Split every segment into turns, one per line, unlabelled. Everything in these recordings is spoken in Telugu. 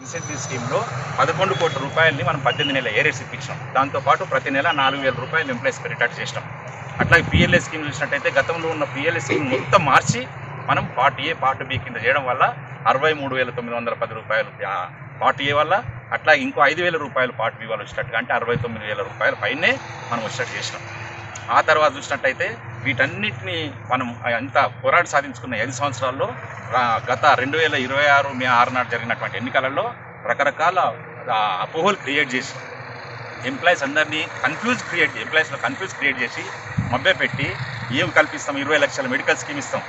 ఇన్సెంటివ్ స్కీమ్లో పదకొండు కోట్ల రూపాయలని మనం పద్దెనిమిది నెలల ఏరియర్స్ ఇప్పించాం. దాంతోపాటు ప్రతి నెల నాలుగు వేల రూపాయలు ఎంప్లాయీస్కి రిటార్ట్ చేసినాం. అట్లాగే పిఎల్ఏ స్కీమ్ చూసినట్టయితే గతంలో ఉన్న పిఎల్ఏ స్కీమ్ మొత్తం మార్చి మనం పార్ట్ ఏ పార్ట్ బి కింద చేయడం వల్ల అరవై మూడు వేల తొమ్మిది వందల పది రూపాయలు పార్ట్ ఏ వల్ల అట్లా ఇంకో ఐదు వేల రూపాయలు పార్ట్ బి వాళ్ళు వచ్చినట్టుగా అంటే అరవై తొమ్మిది వేల రూపాయల పైనే మనం వచ్చినట్టు చేసినాం. ఆ తర్వాత చూసినట్టయితే వీటన్నిటిని మనం అంత పోరాట సాధించుకున్న ఐదు సంవత్సరాల్లో గత రెండు వేల ఇరవై ఆరు మే ఆరు నాడు జరిగినటువంటి ఎన్నికలలో రకరకాల అపోహలు క్రియేట్ చేసి ఎంప్లాయీస్ అందరినీ కన్ఫ్యూజ్ క్రియేట్ ఎంప్లాయీస్లో కన్ఫ్యూజ్ క్రియేట్ చేసి మభ్య పెట్టి ఏం కల్పిస్తాం? ఇరవై లక్షల మెడికల్ స్కీమ్ ఇస్తాం.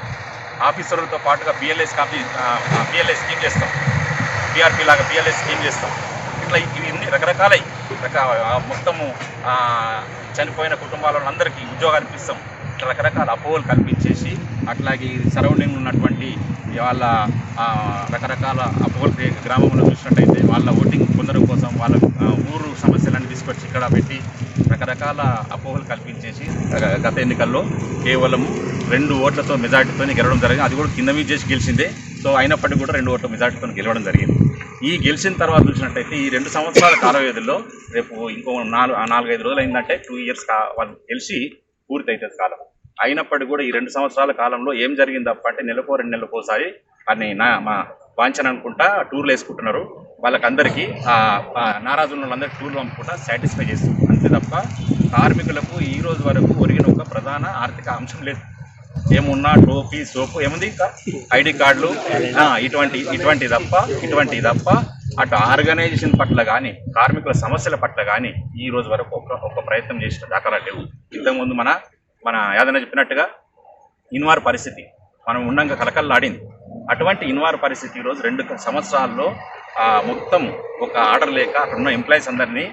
ఆఫీసర్లతో పాటుగా పిఎల్ఎస్ కాపీ పిఎల్ఎస్ స్కీమ్ చేస్తాం. పిఆర్పి లాగా పిఎల్ఎస్ స్కీమ్ చేస్తాం. ఇట్లా రకరకాలై రక మొత్తము చనిపోయిన చనిపోయిన కుటుంబాలందరికీ ఉద్యోగాలు ఇప్పిస్తాం ఇట్లా రకరకాల అపోహలు కల్పించేసి అట్లాగే సరౌండింగ్ ఉన్నటువంటి వాళ్ళ రకరకాల అపోహలు గ్రామంలో చూసినట్టయితే వాళ్ళ ఓటింగ్ పొందడం కోసం వాళ్ళ ఊరు సమస్యలన్నీ తీసుకొచ్చి ఇక్కడ పెట్టి రకరకాల అపోహలు కల్పించేసి గత ఎన్నికల్లో కేవలం రెండు ఓట్లతో మెజార్టీతో గెలవడం జరిగింది. అది కూడా కింద మీద చేసి గెలిచిందే. సో అయినప్పటికీ కూడా రెండు ఓట్ల మెజార్టీతో గెలవడం జరిగింది. ఈ గెలిచిన తర్వాత చూసినట్టయితే ఈ రెండు సంవత్సరాల కాల వ్యవధిలో రేపు ఇంకో నాలుగు నాలుగైదు రోజులు అయిందంటే టూ ఇయర్స్ కా వాళ్ళు గెలిచి పూర్తి అవుతుంది కాలం అయినప్పటికీ కూడా ఈ రెండు సంవత్సరాల కాలంలో ఏం జరిగింది తప్ప నెలకో రెండు నెలలకు అని నా మా వాంఛన అనుకుంటా టూర్లు వేసుకుంటున్నారు. వాళ్ళకందరికీ ఆ, వాళ్ళందరికీ టూర్లు పంపుకుంటా సాటిస్ఫై చేస్తుంది అంతే తప్ప కార్మికులకు ఈ రోజు వరకు ఒరిగిన ఒక ప్రధాన ఆర్థిక అంశం లేదు. ఏమున్నా టోపీ సోపు ఏముంది? ఇంకా ఐడి కార్డులు. ఇటువంటి ఇటువంటి తప్ప ఇటువంటి తప్ప అటు ఆర్గనైజేషన్ పట్ల కానీ కార్మికుల సమస్యల పట్ల కానీ ఈ రోజు వరకు ఒక ఒక ప్రయత్నం చేసిన దాఖలా లేవు. ఇంతకుముందు మన మన యాదన చెప్పినట్టుగా ఇన్వార్ పరిస్థితి మనం ఉండంగా కలకల్లాడింది అటువంటి ఇన్వార్ పరిస్థితి ఈరోజు రెండు సంవత్సరాల్లో మొత్తం ఒక ఆర్డర్ లేక అక్కడ ఉన్న ఎంప్లాయీస్ అందరినీ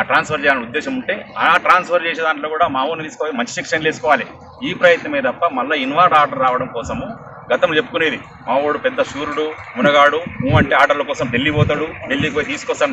ట్రాన్స్ఫర్ చేయాలని ఉద్దేశం ఉంటే ఆ ట్రాన్స్ఫర్ చేసే దాంట్లో కూడా మా ఊరిని తీసుకోవాలి మంచి శిక్షణలు తీసుకోవాలి. ఈ ప్రయత్నమే తప్ప మళ్ళీ ఇన్వార్డ్ ఆర్డర్ రావడం కోసము గతంలో చెప్పుకునేది మా వాడు పెద్ద సూర్యుడు మునగాడు నువ్వు అంటే ఆర్డర్ల కోసం ఢిల్లీ పోతాడు ఢిల్లీకి పోయి తీసుకొస్తాడు.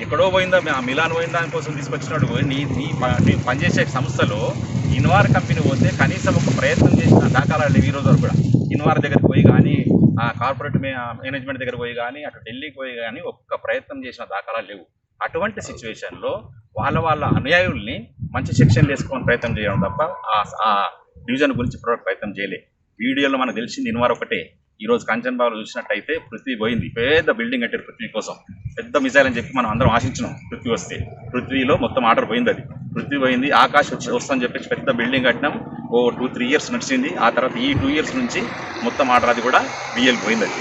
ఎక్కడో పోయిందా ఆ మిలాన్ పోయిన దానికోసం తీసుకొచ్చినాడు. నీ నీ నీ పనిచేసే సంస్థలో ఇన్వార్ కంపెనీ పోతే కనీసం ఒక ప్రయత్నం చేసిన దాఖలాలు లేవు ఈ రోజు వరకు కూడా. ఇన్వార్ దగ్గరికి పోయి కానీ ఆ కార్పొరేట్ మే- మేనేజ్మెంట్ దగ్గర పోయి కానీ అటు ఢిల్లీకి పోయి కానీ ఒక్క ప్రయత్నం చేసిన దాఖలాలు లేవు. అటువంటి సిచ్యువేషన్లో వాళ్ళ వాళ్ళ అనుయాయుల్ని మంచి శిక్షణ వేసుకొని ప్రయత్నం చేయడం తప్ప ఆ- ఆ డివిజన్ గురించి ఇప్పటివరకు ప్రయత్నం చేయలే. వీడియోలో మనకు తెలిసింది ఇన్వార్ ఒకటే. ఈరోజు రోజు బాబు చూసినట్టయితే పృథ్వీ పోయింది. పెద్ద బిల్డింగ్ కట్టారు పృథ్వీ కోసం. పెద్ద మిజైల్ అని చెప్పి మనం అందరం ఆశించినాం పృథ్వీ వస్తే. పృథ్వీలో మొత్తం ఆర్డర్ పోయింది అది. పృథ్వీ పోయింది ఆకాశ్ వచ్చి వస్తుందని చెప్పేసి పెద్ద బిల్డింగ్ కట్టినాం. ఓ టూ త్రీ ఇయర్స్ నడిచింది. ఆ తర్వాత ఈ టూ ఇయర్స్ నుంచి మొత్తం ఆర్డర్ అది కూడా బిఎల్ పోయింది అది.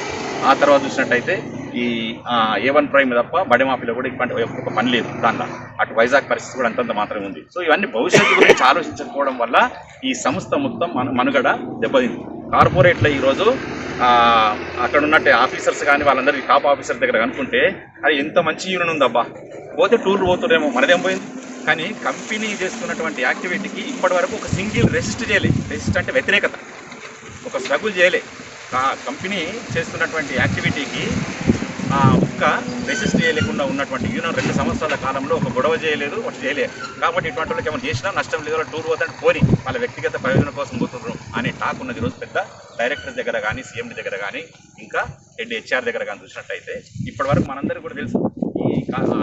ఆ తర్వాత చూసినట్టయితే ఈ ఏ వన్ ప్రైమ్ తప్ప బడి మాఫీలో కూడా ఇటువంటి ఒక పని లేదు దాంట్లో. అటు వైజాగ్ పరిస్థితి కూడా అంతంత మాత్రమే ఉంది. సో ఇవన్నీ భవిష్యత్తు గురించి ఆలోచించకపోవడం వల్ల ఈ సంస్థ మొత్తం మన మనుగడ దెబ్బతింది. కార్పొరేట్లో ఈరోజు అక్కడ ఉన్నట్టు ఆఫీసర్స్ కానీ వాళ్ళందరికీ టాప్ ఆఫీసర్ దగ్గర అనుకుంటే అది ఎంత మంచి యూనియన్ ఉందబ్బా. పోతే టూర్లు పోతుండేమో మనదేం పోయింది? కానీ కంపెనీ చేస్తున్నటువంటి యాక్టివిటీకి ఇప్పటి వరకు ఒక సింగిల్ రెసిస్ట్ చేయలే. రెసిస్ట్ అంటే వ్యతిరేకత. ఒక స్ట్రగుల్ చేయలే. కంపెనీ చేస్తున్నటువంటి యాక్టివిటీకి ఆ ఒక్క రెసిస్ట్ చేయలేకుండా ఉన్నటువంటి యూనియన్ రెండు సంవత్సరాల కాలంలో ఒక గొడవ చేయలేదు ఒకటి చేయలేదు కాబట్టి ఇటువంటి వాళ్ళకి ఏమైనా చేసినా నష్టం లేదు టూర్ పోతాడు పోని వాళ్ళ వ్యక్తిగత ప్రయోజనం కోసం పోతుండ్రు అనే టాక్ ఉన్నది ఈరోజు పెద్ద డైరెక్టర్ దగ్గర కానీ సీఎం దగ్గర కానీ ఇంకా హెడ్ హెచ్ఆర్ దగ్గర కానీ చూసినట్టయితే ఇప్పటి వరకు మనందరికీ కూడా తెలుసు. ఈ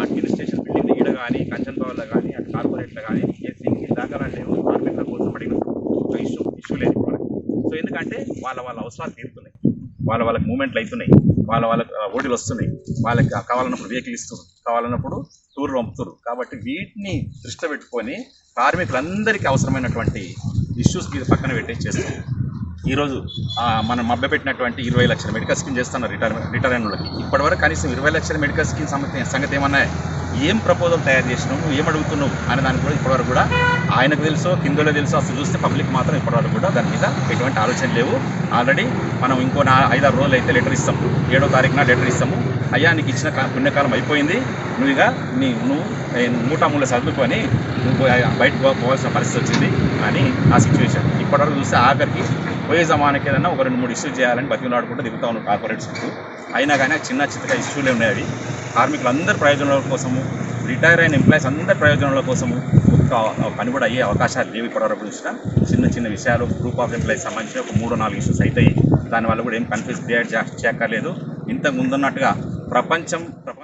అడ్మినిస్ట్రేషన్ బిల్డింగ్ ఈడ కానీ కంచన్ భవన్లో కానీ అటు కార్పొరేట్లో కానీ ఏ దాకా దాఖలా లేవు కార్మికుల కోసం అడిగిన ఇష్యూ ఇష్యూ లేదు సో ఎందుకంటే వాళ్ళ వాళ్ళ అవసరాలు తీరు వాళ్ళ వాళ్ళకి మూమెంట్లు అవుతున్నాయి వాళ్ళ వాళ్ళకి ఆ, వస్తున్నాయి. వాళ్ళకి కావాలన్నప్పుడు వెహికల్ ఇస్తారు కావాలన్నప్పుడు టూర్లు పంపుతారు కాబట్టి వీటిని దృష్టిలో పెట్టుకొని కార్మికులందరికీ అవసరమైనటువంటి ఇష్యూస్ మీద పక్కన పెట్టేసి చేస్తారు ఈరోజు మనం మనం మభ్యపెట్టినటువంటి ఇరవై లక్షల మెడికల్ స్కీమ్ చేస్తున్నారు రిటైర్ రిటైర్ అయిన వాళ్ళకి. ఇప్పటివరకు కనీసం ఇరవై లక్షల మెడికల్ స్కీమ్ సంగతి సంగతి ఏమన్నా ఏం ప్రపోజల్ తయారు చేసినావు నువ్వు ఏం అడుగుతున్నావు అనే దాని కూడా ఇప్పటివరకు కూడా ఆయనకు తెలుసో కిందలో తెలుసో అసలు చూస్తే పబ్లిక్ మాత్రం ఇప్పటివరకు కూడా దాని మీద ఎటువంటి ఆలోచన లేవు. ఆల్రెడీ మనం ఇంకో నా ఐదారు రోజులు అయితే లెటర్ ఇస్తాం. ఏడో తారీఖున లెటర్ ఇస్తాము. అయ్యా నీకు ఇచ్చిన పుణ్యకాలం అయిపోయింది. నువ్వు ఇక నీ నువ్వు ఏ, మూటామూల చదువుకొని నువ్వు బయటకు పోవాల్సిన పరిస్థితి వచ్చింది. అని ఆ సిచ్యువేషన్ ఇప్పటివరకు చూస్తే ఆఖరికి పోయే జమానకి ఏదైనా ఒక రెండు మూడు ఇష్యూ చేయాలని బతికినాడుకుంటూ దిగుతా ఉన్నాం కార్పొరేట్స్ అయినా కానీ చిన్న చిత్తగా ఇష్యూలే ఉన్నాయి కార్మికులందరి ప్రయోజనాల కోసము రిటైర్ అయిన ఎంప్లాయీస్ అందరి ప్రయోజనాల కోసము పని కూడా అయ్యే అవకాశాలు లేవు ఇప్పటివరకు చూసిన. చిన్న చిన్న విషయాలు గ్రూప్ ఆఫ్ ఎంప్లాయీస్ సంబంధించిన ఒక మూడు నాలుగు ఇష్యూస్ అవుతాయి దానివల్ల కూడా ఏం కన్ఫ్యూజ్ క్రియేట్ చేయక్కర్లేదు ఇంతకు ముందున్నట్టుగా ప్రపంచం